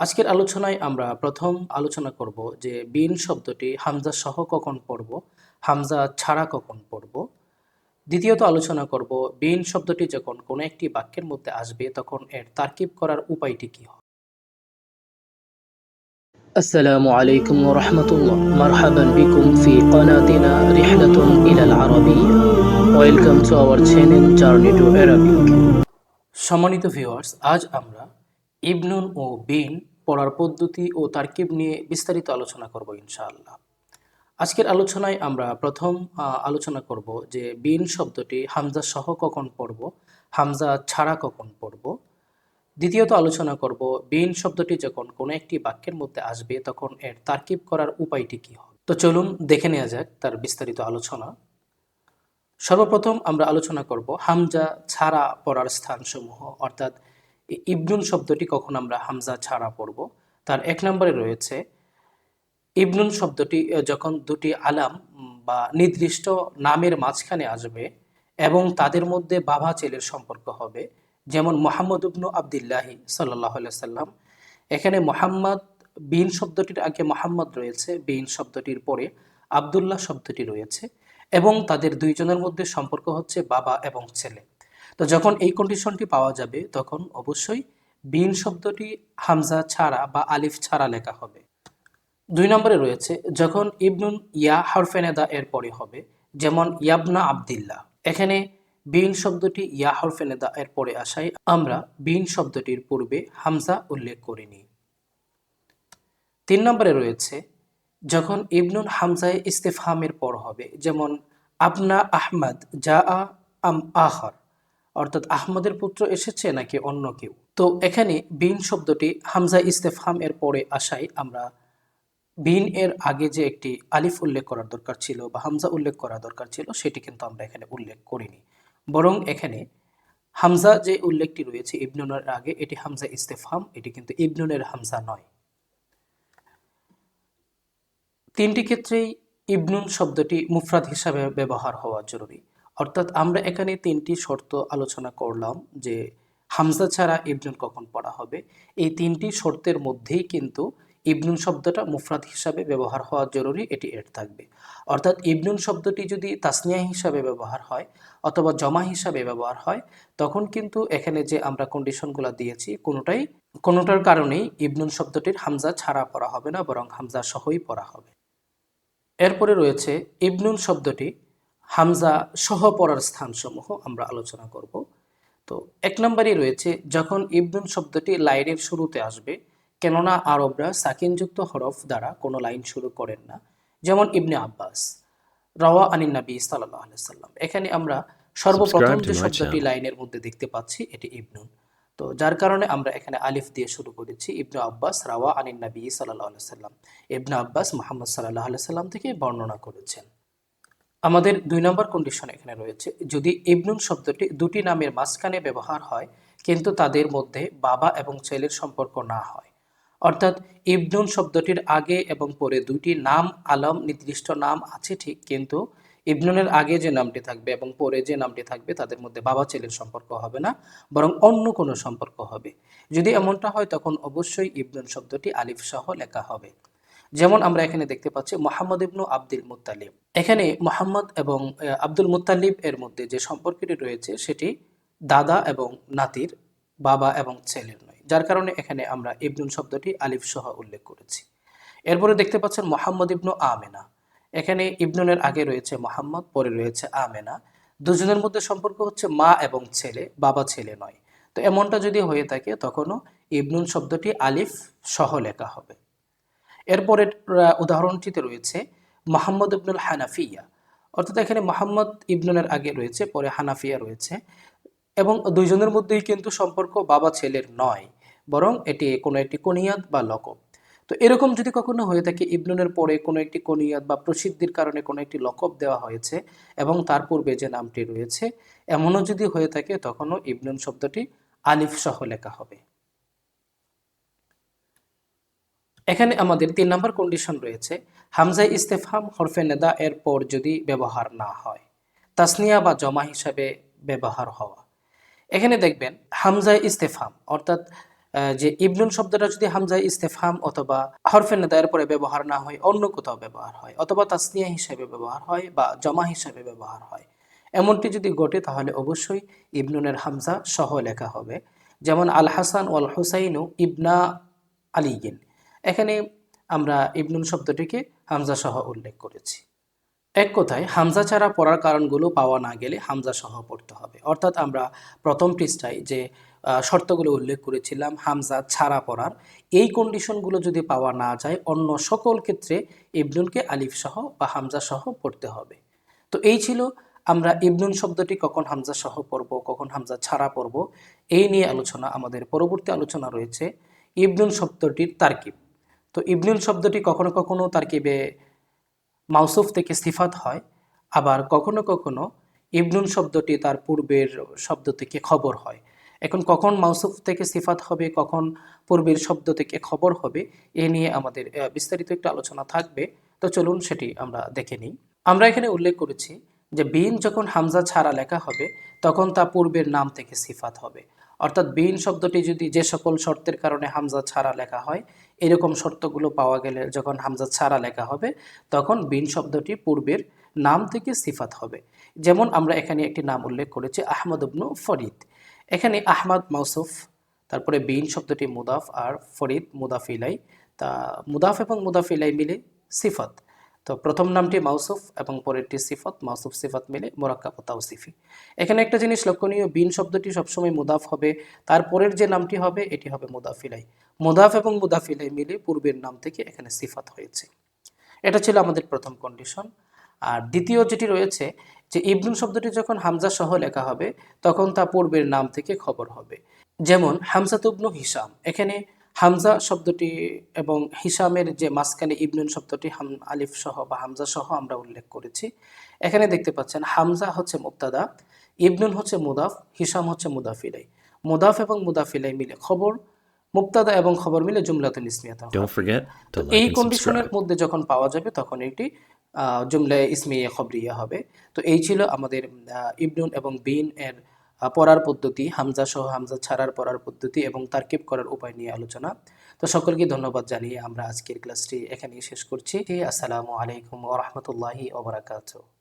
আজকের আলোচনায় আমরা প্রথম আলোচনা করব যে বিন শব্দটি হামজা সহ কখন পড়ব হামজা ছাড়া কখন পড়ব দ্বিতীয়ত আলোচনা করব বিন শব্দটি যখন কোনো একটি বাক্যের মধ্যে আসবে তখন এর তারকিব করার উপায়টি কি হয় السلام عليكم ورحمة الله مرحبا بكم في قناتنا رحلة إلى العربية Welcome to our channel Journey to Arabic সম্মানিত ভিউয়ার্স আজ আমরা ইবনুন ও বিন পড়ার পদ্ধতি ও তারকিব নিয়ে বিস্তারিত আলোচনা করব ইনশাআল্লাহ। আজকের আলোচনায় আমরা প্রথম আলোচনা করব যে বিন শব্দটি হামজা সহ কখন পড়ব, হামজা ছাড়া কখন পড়ব। দ্বিতীয়ত আলোচনা করব বিন শব্দটি যখন কোনো একটি বাক্যের মধ্যে আসবে তখন এর তারকিব করার উপায়টি কি হবে। তো চলুন দেখে নেওয়া যাক তার বিস্তারিত আলোচনা। সর্বপ্রথম আমরা আলোচনা করব হামজা ছাড়া পড়ার স্থানসমূহ, অর্থাৎ ইবনুন শব্দটি কখন আমরা হামজা ছাড়া পড়ব? তার এক নম্বরে রয়েছে ইবনুন শব্দটি যখন দুটি আলাম বা নির্দিষ্ট নামের মাঝখানে আসবে এবং তাদের মধ্যে বাবা ছেলের সম্পর্ক হবে, যেমন মোহাম্মদ ইবনু আবদুল্লাহি সাল্লাহ সাল্লাম এখানে মোহাম্মদ বিন শব্দটির আগে মোহাম্মদ রয়েছে, বিন শব্দটির পরে আবদুল্লাহ শব্দটি রয়েছে এবং তাদের দুইজনের মধ্যে সম্পর্ক হচ্ছে বাবা এবং ছেলে। তো যখন এই কন্ডিশনটি পাওয়া যাবে, তখন অবশ্যই বিন শব্দটি হামজা ছাড়া বা আলিফ ছাড়া লেখা হবে। দুই নম্বরে রয়েছে, যখন ইবনুন ইয়া হরফেনেদা এর পরে হবে, যেমন ইয়াবনা আবদিল্লাহ। এখানে বিন শব্দটি ইয়া হরফেনেদা এর পরে আসায় আমরা বিন শব্দটির পূর্বে হামজা উল্লেখ করিনি। তিন নম্বরে রয়েছে, যখন ইবনুন হামজায় ইস্তেফহামের পর হবে, যেমন আপনা আহমদ জা আম আহর অর্থাৎ আহমদের পুত্র এসেছে নাকি অন্য কেউ? তো এখানে বিন শব্দটি হামজা ইস্তেফহাম এর পরে আসায় আমরা বিন এর আগে যে একটি আলিফ উল্লেখ করার দরকার ছিল বা হামজা উল্লেখ করা দরকার ছিল, সেটি কিন্তু আমরা এখানে উল্লেখ করিনি। বরং এখানে হামজা যে উল্লেখটি রয়েছে ইবনুনের আগে, এটি হামজা ইস্তেফহাম, এটি কিন্তু ইবনুনের হামজা নয়। তিনটি ক্ষেত্রেই ইবনুন শব্দটি মুফরাদ হিসাবে ব্যবহার হওয়া জরুরি। অর্থাৎ আমরা এখানে তিনটি শর্ত আলোচনা করলাম যে হামজা ছাড়া ইবনুন কখন পড়া হবে। এই তিনটি শর্তের মধ্যেই কিন্তু ইবনুন শব্দটা মুফরাদ হিসাবে ব্যবহার হওয়া জরুরি, এটি এর থাকবে। অর্থাৎ ইবনুন শব্দটি যদি তাসনিয়া হিসাবে ব্যবহার হয় অথবা জমা হিসাবে ব্যবহার হয়, তখন কিন্তু এখানে যে আমরা কন্ডিশনগুলো দিয়েছি, কোনোটাই, কোনোটার কারণেই ইবনুন শব্দটির হামজা ছাড়া পড়া হবে না, বরং হামজা সহই পড়া হবে। এরপরে রয়েছে ইবনুন শব্দটি হামজা সহ পড়ার স্থানসমূহ আমরা আলোচনা করব। তো এক নম্বরই রয়েছে যখন ইবনুন শব্দটি লাইনের শুরুতে আসবে কেননা আরবরা সাকিনযুক্ত হরফ দ্বারা কোনো লাইন শুরু করেন না যেমন ইবনে আব্বাস রওয়া আনিন নবী সাল্লাহ সাল্লাম। এখানে আমরা সর্বপ্রথম যে শব্দটি লাইনের মধ্যে দেখতে পাচ্ছি এটি ইবনুন তো যার কারণে আমরা এখানে আলিফ দিয়ে শুরু করেছি ইবনু আব্বাস রাওয়া আনিন নবী সাল্লাহ সাল্লাম। ইবনু আব্বাস মোহাম্মদ সাল্লাহ সাল্লাম থেকে বর্ণনা করেছেন। আমাদের দুই নম্বর কন্ডিশন এখানে রয়েছে। যদি ইবনুন শব্দটি দুটি নামের মাঝখানে ব্যবহার হয়, কিন্তু তাদের মধ্যে বাবা এবং ছেলের সম্পর্ক না হয়। অর্থাৎ ইবনুন শব্দটির আগে এবং পরে দুইটি নাম, আলম, নির্দিষ্ট নাম আছে ঠিক, কিন্তু ইবনুনের আগে যে নামটি থাকবে এবং পরে যে নামটি থাকবে, তাদের মধ্যে বাবা, ছেলের সম্পর্ক হবে না, বরং অন্য কোনো সম্পর্ক হবে। যদি এমনটা হয়, তখন অবশ্যই ইবনুন শব্দটি আলিফ সহ লেখা হবে। যেমন আমরা এখানে দেখতে পাচ্ছি মোহাম্মদ ইবনু আব্দুল মুত্তালিব। এখানে মোহাম্মদ এবং আব্দুল মুত্তালিব এর মধ্যে যে সম্পর্কটি রয়েছে সেটি দাদা এবং নাতির, বাবা এবং ছেলের নয়। যার কারণে এখানে আমরা ইবনুন শব্দটি আলিফ সহ উল্লেখ করেছি। এরপরে দেখতে পাচ্ছেন মোহাম্মদ ইবনু আমেনা। এখানে ইবনুনের আগে রয়েছে মোহাম্মদ, পরে রয়েছে আমেনা। দুজনের মধ্যে সম্পর্ক হচ্ছে মা এবং ছেলে, বাবা, ছেলে নয়। তো এমনটা যদি হয়ে থাকে তখনও ইবনুন শব্দটি আলিফ সহ লেখা হবে। এরপরের উদাহরণটিতে রয়েছে মোহাম্মদ ইবনুল হানাফিয়া। অর্থাৎ এখানে মোহাম্মদ ইবনুনের আগে রয়েছে, পরে হানাফিয়া রয়েছে। এবং দুইজনের মধ্যেই কিন্তু সম্পর্ক বাবা ছেলের নয়, বরং এটি কোনো একটি কনিয়াত বা লকব। তো এরকম যদি কখনো হয়ে থাকে ইবনুনের পরে কোনো একটি কনিয়াত বা প্রসিদ্ধির কারণে কোনো একটি লকব দেওয়া হয়েছে এবং তার পূর্বে যে নামটি রয়েছে, এমনও যদি হয়ে থাকে, তখনও ইবনুন শব্দটি আলিফ সহ লেখা হবে। এখানে আমাদের তিন নম্বর কন্ডিশন রয়েছে। হামজা ইস্তেফাম হরফে নেদা এর পর যদি ব্যবহার না হয়, তাসনিয়া বা জমা হিসাবে ব্যবহার হওয়া। এখানে দেখবেন হামজা ইস্তেফাম অর্থাৎ যে ইবনুন শব্দটা যদি হামজায় ইস্তেফাম অথবা হরফে নেদায়ের পরে ব্যবহার না হয়, অন্য কোথাও ব্যবহার হয়, অথবা তাসনিয়া হিসাবে ব্যবহার হয় বা জমা হিসাবে ব্যবহার হয়। এমনটি যদি ঘটে, তাহলে অবশ্যই ইবনুনের হামজা সহ লেখা হবে। যেমন আল হাসান ওয়াল হুসাইনু ইবনা আলিগিন। এখানে আমরা ইবনুন শব্দটিকে হামজা সহ উল্লেখ করেছি। এক কথায়, হামজা ছাড়া পড়ার কারণগুলো পাওয়া না গেলে হামজা সহ পড়তে হবে। অর্থাৎ আমরা প্রথম পৃষ্ঠায় যে শর্তগুলো উল্লেখ করেছিলাম, হামজা ছাড়া পড়ার, এই কন্ডিশনগুলো যদি পাওয়া না যায়, অন্য সকল ক্ষেত্রে ইবনুনকে আলিফ সহ বা হামজা সহ পড়তে হবে। তো এই ছিল আমরা ইবনুন শব্দটি কখন হামজা সহ পড়ব, কখন হামজা ছাড়া পড়ব, এই নিয়ে আলোচনা আমাদের পরবর্তী আলোচনা রয়েছে। ইবনুন শব্দটির তারকিব। তো ইবনুন শব্দটি কখনো কখনো তারকিবে মাউসুফ থেকে সিফাত হয়, আবার কখনো কখনো ইবনুন শব্দটি তার পূর্বের শব্দ থেকে খবর হয়। এখন কখন মাউসুফ থেকে সিফাত হবে, কখন পূর্বের শব্দ থেকে খবর হবে, এ নিয়ে আমাদের বিস্তারিত একটা আলোচনা থাকবে। তো চলুন সেটি আমরা দেখে নিই। আমরা এখানে উল্লেখ করেছি যে বিন যখন হামজা ছাড়া লেখা হবে, তখন তা পূর্বের নাম থেকে সিফাত হবে। অর্থাৎ বিন শব্দটি যদি যে সকল শর্তের কারণে হামজা ছাড়া লেখা হয় এরকম শর্তগুলো পাওয়া গেলে যখন হামজা ছাড়া লেখা হবে, তখন বিন শব্দটি পূর্বের নাম থেকে সিফাত হবে। যেমন আমরা এখানে একটি নাম উল্লেখ করেছি, আহমদ ইবনু ফরিদ। এখানে আহমদ মাউসুফ, তারপরে বিন শব্দটি মুদাফ আর ফরিদ মুদাফিলাই তা মুদাফ এবং মুদাফিলাই মিলে সিফত। তো প্রথম নামটি মাউসুফ এবং পরেরটি সিফত, মাউসুফ সিফত মিলে মোরাক্কাব ও তাওসিফি। এখানে একটা জিনিস লক্ষণীয়, বিন শব্দটি সবসময় মুদাফ হবে, তারপরের যে নামটি হবে, এটি হবে মুদাফিলাই। মুদাফ এবং মুদাফিলাই মিলে পূর্বের নাম থেকে এখানে সিফাত হয়েছে। এটা ছিল আমাদের প্রথম কন্ডিশন আর দ্বিতীয় যেটি রয়েছে, যে ইবনুন শব্দটি যখন হামজা সহ লেখা হবে, তখন তা পূর্বের নাম থেকে খবর হবে। যেমন হামজাতুবনু হিসাম এখানে হামজা শব্দটি এবং হিসামের যে মাঝখানে ইবনুন শব্দটি হাম আলিফ সহ বা হামজা সহ আমরা উল্লেখ করেছি। এখানে দেখতে পাচ্ছেন হামজা হচ্ছে মুক্তাদা ইবনুন হচ্ছে মুদাফ হিসাম হচ্ছে মুদাফিলাই। মুদাফ এবং মুদাফিলাই মিলে খবর মুক্তাদা এবং খবর মিলে জুমলাতুল ইসমিয়াত এই কন্ডিশনের মধ্যে যখন পাওয়া যাবে তখন এটি আহ, জুমলায় ইসমিয়া খবরিয়া হবে। তো এই ছিল আমাদের ইবনুন এবং বিন এর পড়ার পদ্ধতি, হামজা সহ হামজা ছাড়ার পড়ার পদ্ধতি এবং তারকিব করার উপায় নিয়ে আলোচনা। তো সকলকে ধন্যবাদ জানিয়ে আমরা আজকের ক্লাসটি এখানেই শেষ করছি। আসসালামু আলাইকুম ওরহমতুল্লাহি ওবরাকাতুহ